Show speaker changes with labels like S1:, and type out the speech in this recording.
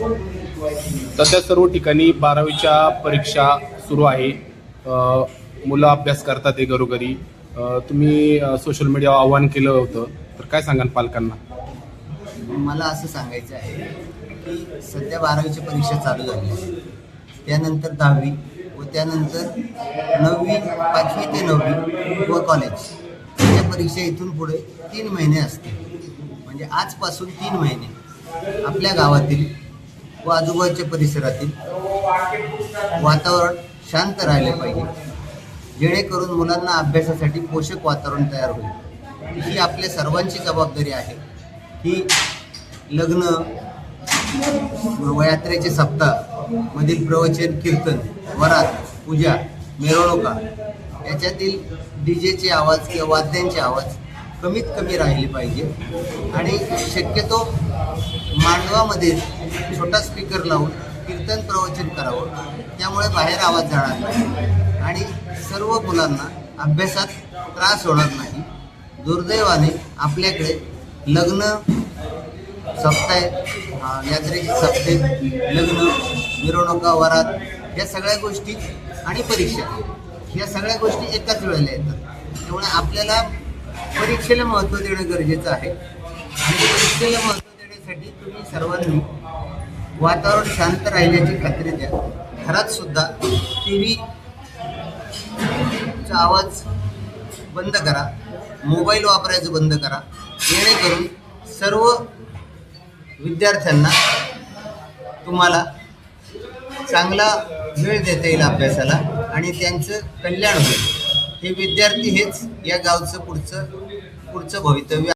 S1: सध्या सर्व ठिकाणी बारावीच्या परीक्षा सुरू आहे. मुलं अभ्यास करतात आहे घरोघरी. तुम्ही सोशल मीडियावर आव्हान केलं होतं. तर काय सांगाल पालकांना?
S2: मला असं सांगायचं आहे की सध्या बारावीची परीक्षा चालू झाली आहे. त्यानंतर दहावी व त्यानंतर नववी पाचवी ते नववी व कॉलेज या परीक्षा इथून पुढे तीन महिने असते म्हणजे आजपासून तीन महिने आपल्या गावातील व आजूबाजूच्या परिसरातील वातावरण शांत राहिले पाहिजे. जेणेकरून मुलांना अभ्यासासाठी पोषक वातावरण तयार होईल. ही आपल्या सर्वांची जबाबदारी आहे. की लग्न यात्रेचे सप्ताह मधील प्रवचन कीर्तन वरात पूजा मिरवणुका याच्यातील डी जेचे आवाज किंवा वाद्यांचे आवाज कमीत कमी राहिले पाहिजे. आणि शक्यतो मांडवामध्ये छोटा स्पीकर लावून कीर्तन प्रवचन करावं. त्यामुळे बाहेर आवाज जाणार नाही. आणि सर्व मुलांना अभ्यासात त्रास होणार नाही. दुर्दैवाने आपल्याकडे लग्न सप्ताह यात्रेचे सप्ते लग्न मिरवणुका वरात या सगळ्या गोष्टी आणि परीक्षा. या सगळ्या गोष्टी एकाच वेळेला येतात. त्यामुळे आपल्याला परीक्षेला महत्त्व देणं गरजेचं आहे. आणि परीक्षेला महत्त्व देण्यासाठी तुम्ही सर्वांनी वातावरण शांत राहिल्याची खात्री द्या. घरात सुद्धा टी व्हीचा आवाज बंद करा. मोबाईल वापरायचं बंद करा. जेणेकरून सर्व विद्यार्थ्यांना तुम्हाला चांगला वेळ देता येईल अभ्यासाला आणि त्यांचं कल्याण होईल. हे विद्यार्थी हेच या गावचं पुढचं पुढचं भवितव्य